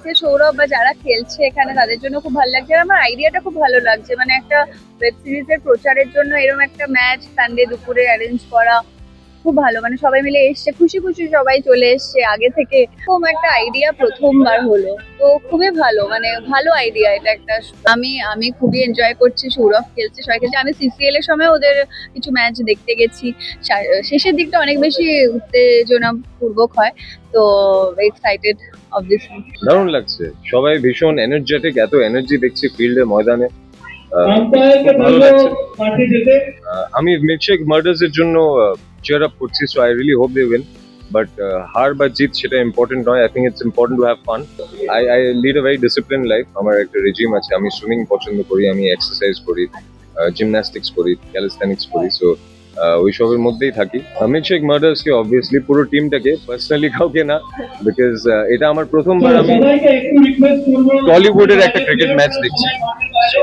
লাগছে সৌরভ বা যারা খেলছে এখানে, তাদের জন্য খুব ভালো লাগছে। আর আমার আইডিয়াটা খুব ভালো লাগছে। মানে একটা ওয়েব সিরিজের প্রচারের জন্য এরকম একটা ম্যাচ সানডে দুপুরে অ্যারেঞ্জ করা খুব ভালো মানে সবাই মিলে এসছে খুশি খুশি সবাই চলে এসছে। আগে থেকে এরকম একটা আইডিয়া প্রথমবার হলো। তো খুবই ভালো মানে ভালো আইডিয়া এটা একটা। আমি আমি খুবই এনজয় করছি সৌরভ খেলছে সবাই খেলছে। আমি সিসিএল এর সময় ওদের কিছু ম্যাচ দেখতে গেছি। শেষের দিকটা অনেক বেশি উত্তেজনা পূর্বক হয় তো এক্সাইটেড অবভিয়াসলি দারুণ লাগছে। সবাই ভীষণ এনার্জেটিক এত এনার্জি দেখছি ফিল্ডে ময়দানে। আহ, খুব ভালো লাগছে। আমি মিল্কশেক মার্ডার্স এর জন্য চেয়ার আপ করছি so I really hope they win but হার বা জিত সেটা ইম্পর্টেন্ট নয় I think it's important to have fun I I lead a very discipline life আমার একটা রেজিম আছে আমি সুইমিং পছন্দ করি আমি এক্সারসাইজ করি জিমন্যাস্টিক্স করি ক্যালিস্থানিক্স করি সো ওইসবের মধ্যেই থাকি মিল্কশেক মার্ডার্স কে অবভিয়াসলি পুরো টিমটাকে পার্সোনালি কাউকে না বিকজ এটা আমার প্রথমবার আমি টলিউডের একটা ক্রিকেট ম্যাচ দেখছি so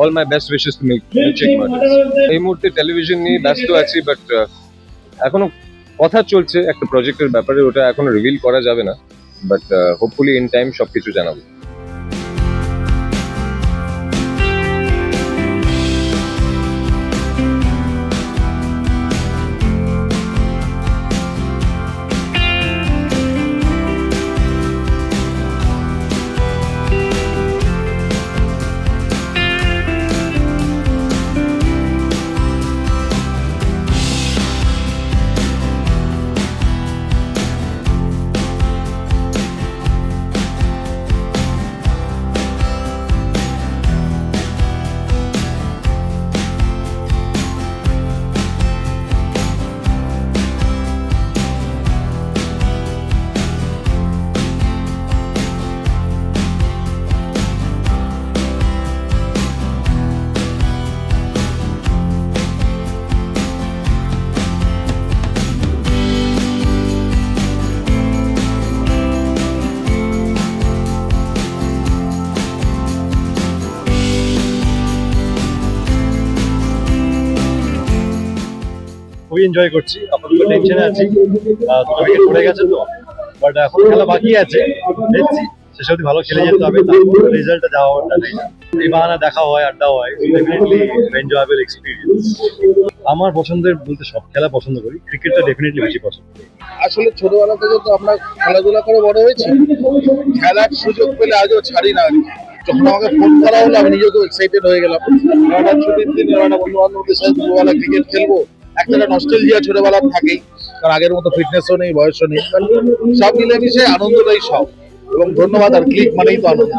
all my best wishes to milkshake murders এই মুহূর্তে টেলিভিশন নিয়ে ব্যস্ত আছি বাট এখনও কথা চলছে একটা প্রজেক্টের ব্যাপারে, ওটা এখনও রিভিল করা যাবে না বাট হোপফুলি ইন টাইম সবকিছু জানাব। খুবই এনজয় করছি। আপাতত টেনশনে আছি। দুটো উইকেট পড়ে গেছে তো। বাট এখন খেলা বাকি আছে। দেখছি। অবধি ভালো খেলে যেতে হবে। তারপর রেজাল্টটা যাওয়া ওটা নেই এই বাহানা দেখা হয়, আড্ডা হয়। ডেফিনেটলি এনজয়েবল এক্সপিরিয়েন্স আমার পছন্দের বলতে সব খেলা পছন্দ করি। ক্রিকেটটা ডেফিনেটলি বেশি পছন্দ আসলে ছোটবেলা থেকে তো আমরা খেলাধুলা করে বড় হয়েছি। খেলার সুযোগ পেলে আজও ছাড়ি না যখন আমাকে ফোন করা হলো, আমি নিজেও এক্সাইটেড হয়ে গেলাম। ছুটির দিন বন্ধু বান্ধবদের সাথে দুবেলা ক্রিকেট খেলব। একটা নস্টেলজিয়া ছোটবেলার থাকেই, কারণ আগের মতো ফিটনেসও নেই, বয়সও নেই। সব মিলেমিশে আনন্দটাই সব। এবং ধন্যবাদ আর ক্লিক মানেই তো আনন্দ।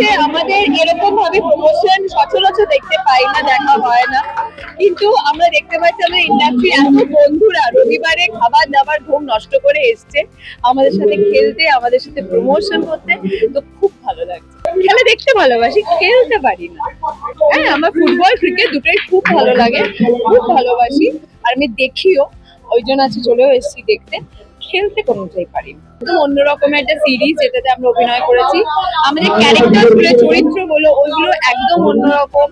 যে আমাদের এরকম ভাবে প্রমোশন সচরাচর দেখতে পাই না, দেখা হয় না। কিন্তু আমরা দেখতে পাচ্ছি আমাদের ইন্ডাস্ট্রি এত বন্ধুরা, রবিবারে খাবার দাবার ঘুম নষ্ট করে এসছে, আমাদের সাথে খেলতে, আমাদের সাথে প্রমোশন করতে, তো খুব ভালো লাগছে। খেলা দেখতে ভালোবাসি, খেলতে পারি না। হ্যাঁ আমার ফুটবল ক্রিকেট দুটোই খুব ভালো লাগে, খুব ভালোবাসি। আর আমি দেখিও, ওই জন্য আজকে চলেও এসেছি দেখতে। খেলতে কোনোটাই পারি। একদম অন্যরকম একটা সিরিজ যেটাতে আমরা অভিনয় করেছি। আমাদের ক্যারেক্টারগুলো, চরিত্র বলো ওইগুলো একদম অন্যরকম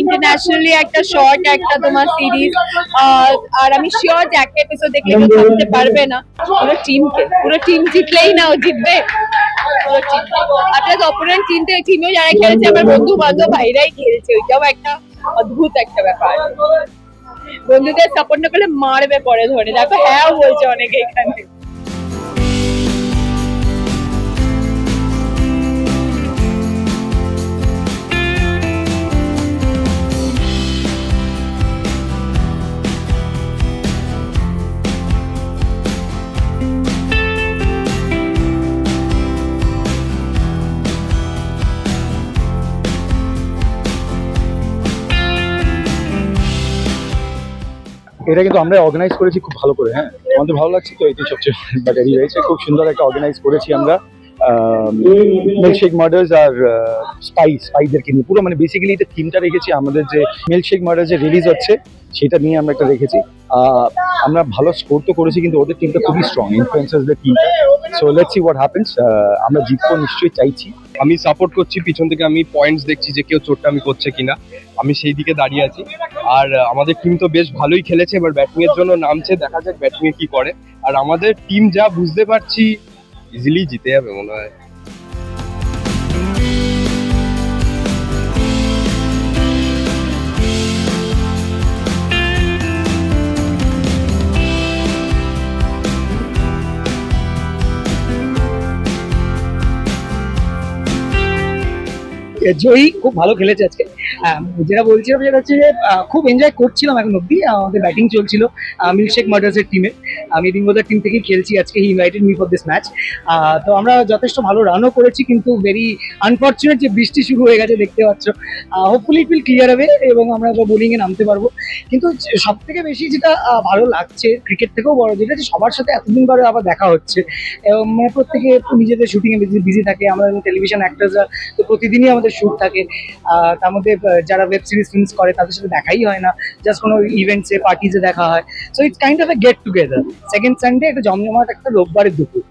ইন্টারন্যাশনালি একটা শর্ট একটা তোমার সিরিজ আর আমি শিওর যে একটা এপিসোড দেখলে কেউ থাকতে পারবে না। পুরো টিমকে পুরো টিম জিতলেই না ও জিতবে। আপনার অপোনেন্ট টিমতে টিমেও যারা খেলেছে, আমার বন্ধু বান্ধব ভাইরাই খেলছে। ওইটাও একটা অদ্ভুত একটা ব্যাপার। বন্ধুদের সাপোর্ট না করলে মারবে পরে ধরে। দেখো হ্যাঁ বলছে অনেকে এখানে। এটা কিন্তু আমরা অর্গানাইজ করেছি খুব ভালো করে হ্যাঁ? আমাদের ভালো লাগছে তো এটাই সবচেয়ে ব্যাটারি রয়েছে খুব সুন্দর একটা অর্গানাইজ করেছি আমরা। মিল্কশেক মার্ডার্স আর স্পাইস স্পাইসদেরকে নিয়ে। পুরো মানে বেসিক্যালি এটা থিমটা রেখেছি, আমাদের যে মিল্কশেক মার্ডার যে রিলিজ হচ্ছে, সেটা নিয়ে আমরা একটা রেখেছি। আমরা ভালো স্কোর তো করেছি, কিন্তু ওদের টিমটা খুবই স্ট্রং ইনফ্লুয়েন্সার্সদের টিমটা so let's see what happens আমরা জিতবো নিশ্চয়ই, চাইছি। আমি সাপোর্ট করছি, পিছন থেকে আমি পয়েন্টস দেখছি যে কেউ চোটটা করছে কিনা। আমি সেই দিকে দাঁড়িয়ে আছি। আর আমাদের টিম তো বেশ ভালোই খেলেছে, এবার ব্যাটিং এর জন্য নামছে, দেখা যাক ব্যাটিং এ কি করে। আর আমাদের টিম যা বুঝতে পারছি ইজিলি জিতে যাবে মনে হয়। জয়ী খুব ভালো খেলেছে আজকে। যেটা বলছিলাম যেটা হচ্ছে যে খুব এনজয় করছিলাম এখন অব্দি আমাদের ব্যাটিং চলছিল মিল্কশেক মার্ডার্স এর টিমে আমি রিঙ্গোদার টিম থেকেই খেলছি আজকে he invited me for this match তো আমরা যথেষ্ট ভালো রানও করেছি, কিন্তু ভেরি আনফর্চুনেট যে বৃষ্টি শুরু হয়ে গেছে, দেখতে পাচ্ছ। হোপফুলি ইট উইল ক্লিয়ার হবে এবং আমরা বোলিংয়ে নামতে পারব। কিন্তু সব থেকে বেশি যেটা ভালো লাগছে ক্রিকেট থেকেও বড় যেটা যে সবার সাথে এতদিন পরে আবার দেখা হচ্ছে। এবং মানে প্রত্যেকে নিজেদের শুটিংয়ে বিজি থাকে। আমরা টেলিভিশন অ্যাক্টার্সরা তো প্রতিদিনই আমাদের শ্যুট থাকে। তার মধ্যে যারা ওয়েব সিরিজ ফিল্মস করে, তাদের সাথে দেখাই হয় না। জাস্ট কোনো ইভেন্টসে পার্টিজে দেখা হয়। So it's kind of a get together second Sunday একটা জমজমাট একটা রোববারের দুপুর।